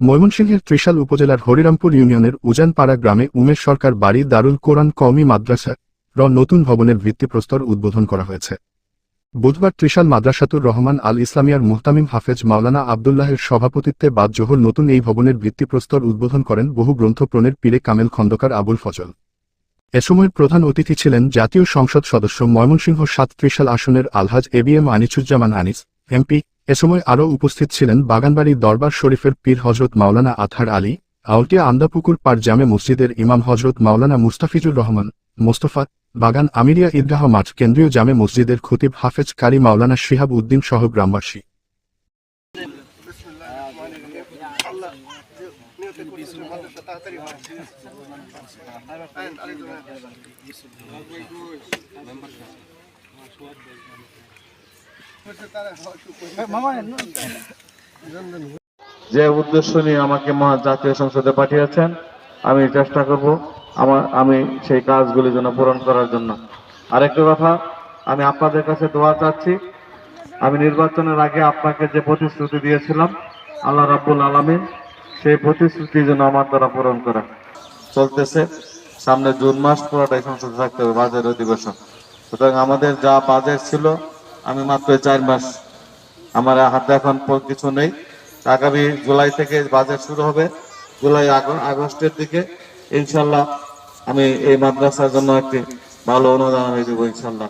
ময়মনসিংহের ত্রিশাল উপজেলার হরিরামপুর ইউনিয়নের উজানপাড়া গ্রামে উমেশ সরকার বাড়ি দারুল কোরআন কওমি মাদ্রাসা র নতুন ভবনের ভিত্তিপ্রস্তর উদ্বোধন করা হয়েছে। বুধবার ত্রিশাল মাদ্রাসাতুর রহমান আল ইসলামিয়ার মুহতামিম হাফেজ মাওলানা আবদুল্লাহের সভাপতিত্বে বাদ জোহর নতুন এই ভবনের ভিত্তিপ্রস্তর উদ্বোধন করেন বহু গ্রন্থপ্রণের পীরে কামেল খন্দকার আবুল ফজল। এ সময় প্রধান অতিথি ছিলেন জাতীয় সংসদ সদস্য ময়মনসিংহ সাত ত্রিশাল আসনের আলহাজ A B M Anisuzzaman Anis MP এ সময় আরও উপস্থিত ছিলেন বাগানবাড়ি দরবার শরীফের পীর হজরত মাওলানা আথার আলী, আউটিয়া আন্দাপুকুর পার জামে মসজিদের ইমাম হজরত মাওলানা মুস্তাফিজুর রহমান, মোস্তফা, বাগান আমিরিয়া ঈদগাহ মাঠ, কেন্দ্রীয় জামে মসজিদের খতিব হাফেজ কারি মাওলানা শিহাব উদ্দিন সহ গ্রামবাসী। যে উদ্দেশ্য নিয়ে আমাকে মহা জাতীয় সংসদে পাঠিয়েছেন, আমি চেষ্টা করব আমার, আমি সেই কাজগুলি যেন পূরণ করার জন্য। আরেকটা কথা, আমি আপনাদের কাছে দোয়া চাচ্ছি। আমি নির্বাচনের আগে আপনাকে যে প্রতিশ্রুতি দিয়েছিলাম, আল্লাহ রাব্বুল আলামিন, সেই প্রতিশ্রুতি যেন আমার দ্বারা পূরণ করা চলতেছে, সামনে জুন মাস, পুরোটাই সংসদে থাকতে হবে, বাজেট অধিবেশন। সুতরাং আমাদের যা বাজেট ছিল আমি মাত্র চার মাস আমার হাতে এখন কিছু নেই। আগামী জুলাই থেকে বাজেট শুরু হবে। জুলাই আগ- আগস্টের দিকে ইনশাল্লাহ আমি এই মাদ্রাসার জন্য একটি ভালো অনুদান আমি দেবো ইনশাল্লাহ।